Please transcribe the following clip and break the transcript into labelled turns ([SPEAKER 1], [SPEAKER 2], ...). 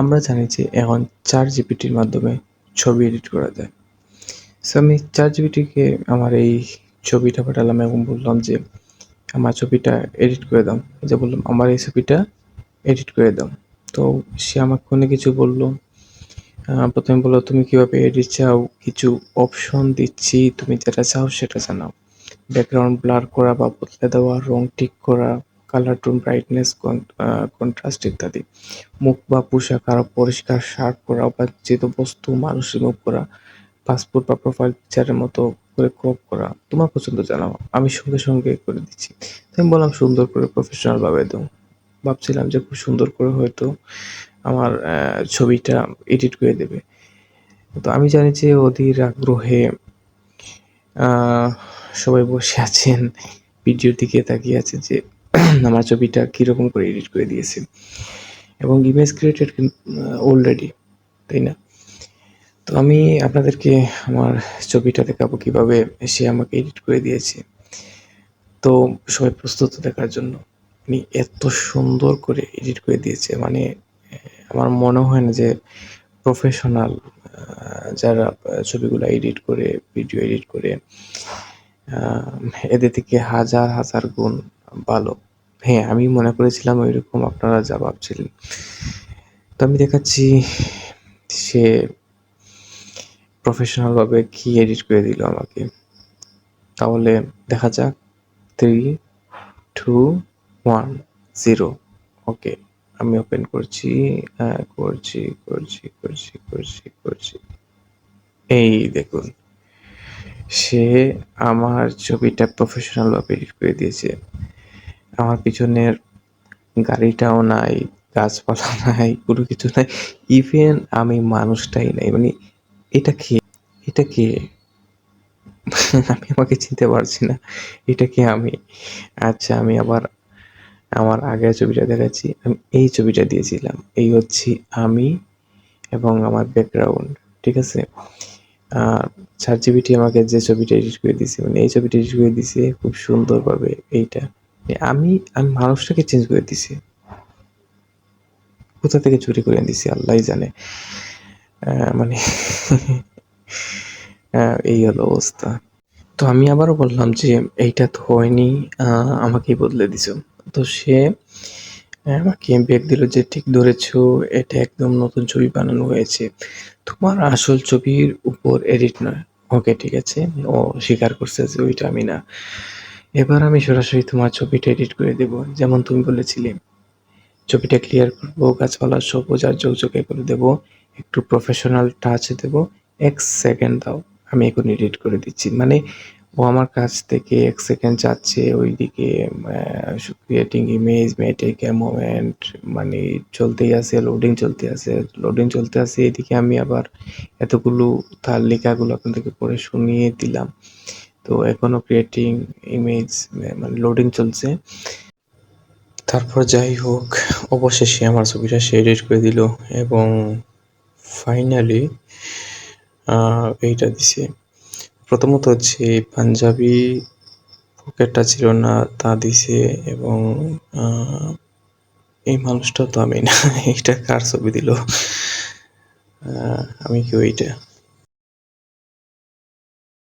[SPEAKER 1] আমরা জানি যে এখন চার জিপিটির মাধ্যমে ছবি এডিট করা যায়। সো আমি চার জিপিটিকে আমার এই ছবিটা পাঠালাম এবং বললাম যে, আমার ছবিটা এডিট করে দাও। যে বললাম, আমার এই ছবিটা এডিট করে দাও। তো সে আমাকে কোনো কিছু বলল। প্রথমে বলল, তুমি কীভাবে এডিট চাও? কিছু অপশন দিচ্ছি। তুমি যেটা চাও সেটা জানাও। ব্যাকগ্রাউন্ড ব্লার করা বা বদলে দেওয়া, রং ঠিক করা কালার টোন ব্রাইটনেস কন্ট্রাস্ট ইত্যাদি। মুখ বা পোশাক আরও পরিষ্কার শার্প করা, অবাঞ্ছিত বস্তু মানুষ রিমুভ করা পাসপোর্ট বা প্রোফাইল পিকচারের মতো করে ক্রপ করা, তোমার পছন্দ জানাও, আমি সঙ্গে সঙ্গে করে দিচ্ছি। আমি বললাম সুন্দর করে প্রফেশনাল ভাবে দাও। ভাবছিলাম যে খুব সুন্দর করে হয়তো আমার ছবিটা এডিট করে দেবে। তো আমি জানি যে অধীর আগ্রহে সবাই বসে আছেন, ভিডিওর দিকে তাকিয়ে আছে যে আমার ছবিটা কীরকম করে এডিট করে দিয়েছে। এবং ইমেজ ক্রিয়েটেড অলরেডি তাই না? তো আমি আপনাদেরকে আমার ছবিটা দেখাবো কীভাবে সে আমাকে এডিট করে দিয়েছে। তো সবাই প্রস্তুত দেখার জন্য। উনি এত সুন্দর করে এডিট করে দিয়েছে। মানে আমার মনে হয় না যে প্রফেশনাল যারা ছবিগুলো এডিট করে ভিডিও এডিট করে এদের থেকে হাজার হাজার গুণ ভালো। হ্যাঁ আমি মনে করেছিলাম ওইরকম আপনারা যা ভাবছিলেন। তো আমি দেখাচ্ছি সে প্রফেশনাল ভাবে কি এডিট করে দিল আমাকে। তাহলে দেখা যাক। Three two one zero okay আমি ওপেন করছি করছি করছি করছি করছি করছি। এই দেখুন। সে আমার ছবিটা প্রফেশনাল ভাবে এডিট করে দিয়েছে। আমার পিছনের গাড়িটাও নাই গাছপালা নাই, কোনো কিছু নাই। ইভেন আমি মানুষটাই নাই মানে এটা কে? এটা কে? আমি আমাকে চিনতে পারছি না, এটা কে আমি? আচ্ছা আমি আবার আমার আগের ছবিটা দেখাচ্ছি। আমি এই ছবিটা দিয়েছিলাম, এই হচ্ছে আমি এবং আমার ব্যাকগ্রাউন্ড ঠিক আছে? জিবিটি আমাকে যে ছবিটা এডিট করে দিয়েছে মানে এই ছবিটা এডিট করে দিছে খুব সুন্দরভাবে এইটা। আমি আমি মানুষটাকে চেঞ্জ করে দিছি কোথা থেকে চুরি করে দিছি আল্লাহই জানে। মানে এই হলো অবস্থা। তো আমি আবারও বললাম যে এইটা তো হয়নি আমাকেই বদলে দিছো। তো সে আমাকে ব্যাগ দিল যে ঠিক ধরেছো, এটা একদম নতুন ছবি বানানো হয়েছে। তোমার আসল ছবির উপর এডিট নয়। ওকে ঠিক আছে? ও স্বীকার করছে যে ওইটা আমি না। এবার আমি সরাসরি তোমার ছবিটা এডিট করে দেব। যেমন তুমি বলেছিলে, ছবিটা ক্লিয়ার করব, গাছপালা সবুজ আর ঝকঝকে করে দেব, একটু প্রফেশনাল টাচ দেব, এক সেকেন্ড দাও, আমি এখন এডিট করে দিচ্ছি। মানে ও আমার কাছ থেকে এক সেকেন্ড যাচ্ছে ওইদিকে ক্রিয়েটিং ইমেজ মেটেক মোমেন্ট মানে চলতেই আছে লোডিং চলতে আছে। লোডিং চলতে আছে, এদিকে আমি আবার এতগুলো, তার লেখাগুলো আপনাদেরকে পড়ে শুনিয়ে দিলাম। তো এখনও ক্রিয়েটিং ইমেজ মানে লোডিং চলছে। তারপর যাই হোক, অবশেষে আমার ছবিটা সে এডিট করে দিল এবং ফাইনালি এইটা দিছে। প্রথমত হচ্ছে পাঞ্জাবি পকেটটা ছিল না, তা দিছে এবং এই মানুষটা তো আমি না এটা কার ছবি দিল? আমি কি ওইটা?